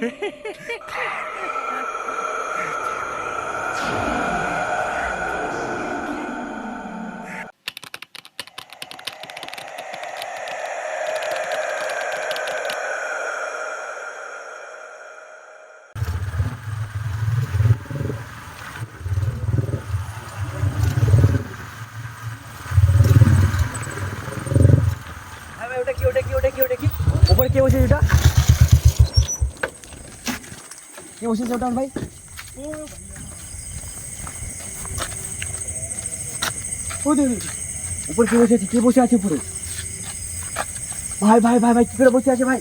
ভাই ভাই ওটা কি ওটা কি ওটা কি ওটা কি ওপরে কে বসে ওটা কে বসেছে ওটা ভাই? উপরে কে বসে আছে? কে বসে আছে উপরে? ভাই ভাই ভাই ভাই, কি করে বসে আছে ভাই?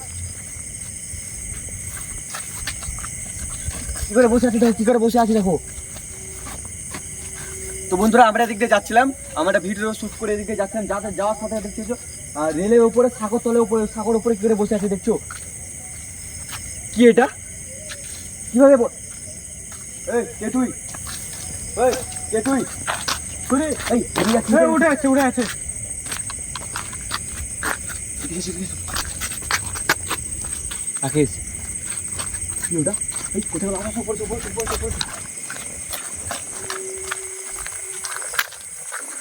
কি করে বসে আছে দেখো কি করে বসে আছে দেখো। তো বন্ধুরা, আমরা এদিক দিয়ে যাচ্ছিলাম। আমরা ভিডিও শুট করে এদিকে যাচ্ছিলাম। যাতে যাওয়ার সাথে সাথে রেলের উপরে, সাগর তলে উপরে, সাগর উপরে কি করে বসে আছে দেখছ? কি এটা? কীভাবে ব- এই কে তুই? এই কে তুই? এই উঠে আছে উঠে আছে। রাকেশ। কি ওটা এই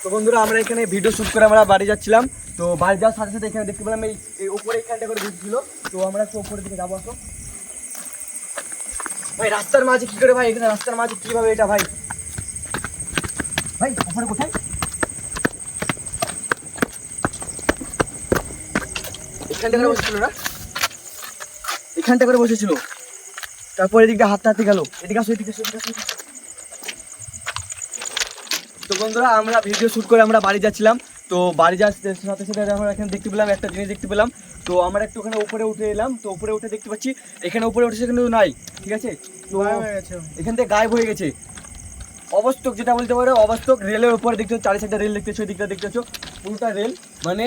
তো বন্ধুরা আমরা এখানে ভিডিও শুট করে আমরা বাড়ি যাচ্ছিলাম। তো বাড়ি যাওয়ার সাথে সাথে এখানে দেখতে পেলাম এই উপরে এখানটা করে ঢুকছিল তো আমরা একটু উপরের দিকে যাব আসো। ভাই রাস্তার মাঝে কি করে ভাই? এখানে রাস্তার মাঝে কীভাবে এটা ভাই? ভাই ওখানে কোথায়? এখানটা করে বসেছিল না? এখানটা করে বসেছিল। তারপর এদিকে হাতটা হাতে গেল। এদিকে আসো এদিকে আসো, এদিকে আসো। তো বন্ধুরা আমরা ভিডিও শুট করে আমরা বাড়ি যাচ্ছিলাম। তো বাড়ি যাওয়ার সাথে সাথে আমরা এখানে দেখতে পেলাম একটা জিনিস দেখতে পেলাম। তো আমরা একটু ওখানে উপরে উঠে এলাম। তো উপরে উঠে দেখতে পাচ্ছি এখানে উপরে উঠেছে কিন্তু নাই ঠিক আছে? তো হয়ে এখান থেকে গায়েব হয়ে গেছে। অবস্তক যেটা বলতে পারো অবস্তক রেলের উপরে দেখতে চারি সাইডে রেল দেখতেছো দিকটা দেখতেছো পুরোটা রেল। মানে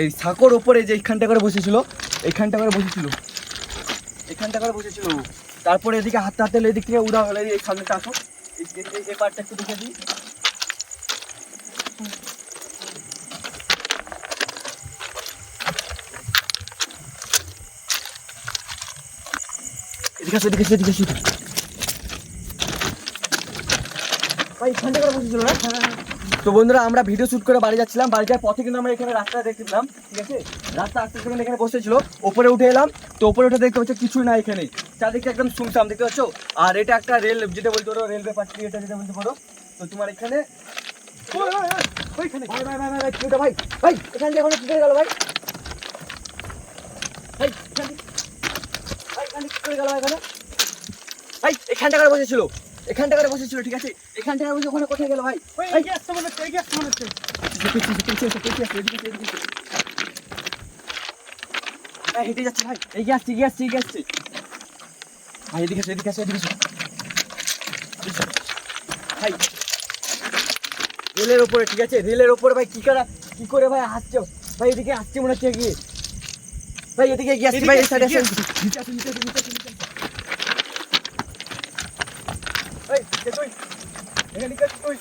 এই সাঁকোর উপরে যে এইখানটা করে বসেছিল এইখানটা করে বসেছিল। এখানটা করে বসেছিল তারপরে এদিকে হাতে হাতে এদিক থেকে উড়া হলে এই সামনেটা আসো। এই পার্টটা একটু দেখে দিই। এদিকে আসো এদিকে আসো এদিকে আসো ভাই এখানটা করে বসেছিল না তো বন্ধুরা আমরা ভিডিও শুট করে বাড়ি যাচ্ছিলাম। বাড়ি যাওয়ার পথে কিন্তু আমরা এখানে রাস্তা দেখতে পেলাম ঠিক আছে? রাস্তা আসতে সেখানে এখানে বসেছিল ওপরে উঠে এলাম তো ওপরে উঠে দেখতে পাচ্ছ কিছুই না এখানে। চারদিকে একদম শুনতাম দেখতে পাচ্ছ? আর এটা একটা রেল যেটা বলতে পারো রেলওয়ে পাট্টি এটা যেটা বলতে পারো। তো তোমার এখানে ভাই ভাই ভাই ভাই ভাই ভাই? ভাই এখান থেকে গেল ভাই। ভাই গেল এখানে। ভাই এখানটা করে বসেছিল এখানটা করে বসেছিল ঠিক আছে? এখানটা করে বসে ওখানে কোথায় গেল ভাই? মনে হচ্ছে মনে হচ্ছে হ্যাঁ, হেঁটে যাচ্ছে ভাই। আসছে এগিয়ে আসছে এগিয়ে আসছে। ভাই এদিকে এদিকে আসো। ভাই রেলের ওপরে ঠিক আছে? রেলের ওপরে ভাই কি করে কি করে ভাই আসছে ভাই এদিকে আসছে মনে হচ্ছে এগিয়ে। ভাই এদিকে এগিয়ে আসছে ভাই এই সাইডে আসছে নিচে আসো নিচে আসো নিচে আসো এই কে তুই? এখানে কে তুই?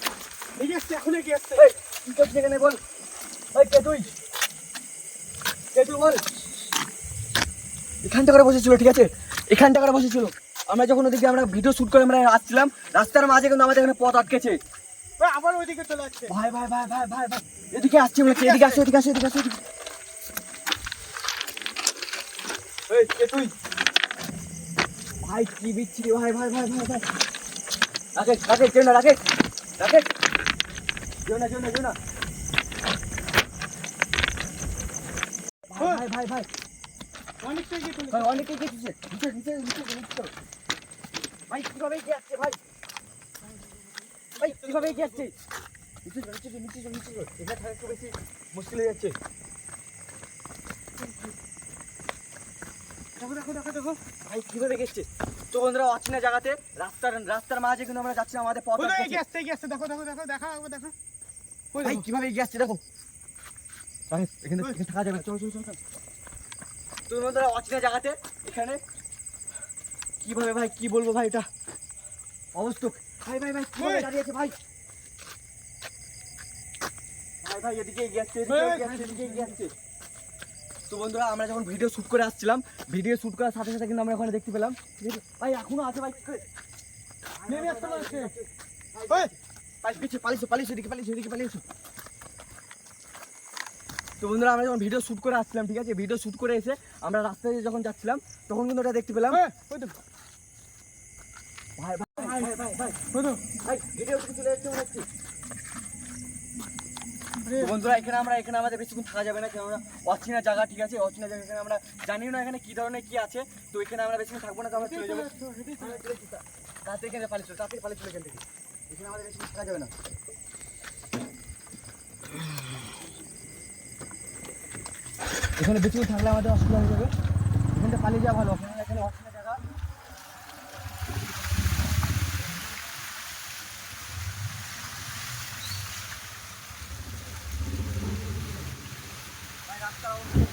এগিয়ে আসছে এখন এগিয়ে আসছে। এই। কি করছিস এখানে বল। কে তুই? কে তুই বল? এখানটা করে বসেছিল ঠিক আছে? এখানটা করে বসেছিল। আমরা যখন ওদিকে আমরা ভিডিও শুট করে আমরা আসছিলাম রাস্তার মাঝে কিন্তু আমাদের এখানে পথ আটকেছে। আবার ওইদিকে চলে যাচ্ছে ভাই ভাই ভাই ভাই ভাই ভাই এদিকে আসছে এদিকে আসো এদিকে আসো এদিকে আসো এদিকে এই কে তুই? ভাই কি বিচ্ছিরি ভাই ভাই ভাই ভাই ভাই। রাকেশ রাকেশ যেও না রাকেশ রাকেশ। যেও না যেও না যেও না। ভাই ভাই ভাই। ভাই অনেকটা এগিয়ে ভাই অনেকে গেছে নিচে নিচে নিচে নিচে। ভাই কীভাবে এগিয়ে আসছে ভাই? ভাই কীভাবে এগিয়ে আসছে? নিচে নিচে নিচে নিচে চল। থাকা একটু বেশি মুশকিল হয়ে যাচ্ছে। দেখো দেখো দেখো দেখো। ভাই কীভাবে গেছে তো বন্ধুরা অচেনা জায়গাতে রাস্তার রাস্তার মাঝে কিন্তু আমরা যাচ্ছি আমাদের পথ ওই তো আটকেছে। এগিয়ে আসছে এগিয়ে আসছে দেখো দেখো দেখো দেখা। একবার ভাই কীভাবে এগিয়ে আসছে দেখো। এখানে এখানে থাকা যাবে না। চলো চলো চলো চলো। তো বন্ধুরা অচেনা জায়গাতে এখানে কীভাবে ভাই কি বলব ভাই এটা? অবস্থ ভাই ভাই ভাই কীভাবে। দাঁড়িয়ে আছে ভাই? ভাই ভাই এদিকে এগিয়ে আসছে এদিকে এগিয়ে আসছে এদিকে এগিয়ে আসছে। তো বন্ধুরা আমরা যখন ভিডিও শ্যুট করে আসছিলাম ভিডিও শ্যুট করার সাথে সাথে কিন্তু আমরা ওখানে দেখতে পেলাম ভাই এখনও আছে ভাই নেমে আসতে পারছে পালিশ পালিশ এদিকে তো বন্ধুরা আমরা যখন ভিডিও শ্যুট করে আসছিলাম ঠিক আছে ভিডিও শ্যুট করে এসে আমরা রাস্তায় যখন যাচ্ছিলাম তখন কিন্তু ওটা দেখতে পেলাম ভাই ভাই ভাই ভাই ভাই ভাই ভিডিও চলে যাচ্ছে মনে বন্ধুরা, এখানে আমরা এখানে আমাদের বেশিক্ষণ থাকা যাবে না, কেননা অচেনা জায়গা ঠিক আছে, অচেনা জায়গা এখানে আমরা জানিও না এখানে কি ধরনের কি আছে, তো এখানে আমরা বেশিক্ষণ থাকব না, তো আমরা চলে যাব। এখানে পালিয়ে চলো পালিয়ে চলে এখান আমাদের বেশিক্ষণ থাকা যাবে না। এখানে বেশিক্ষণ থাকলে আমাদের অসুবিধা হয়ে যাবে। এখানে পালিয়ে যাওয়া ভালো এখানে অচেনা So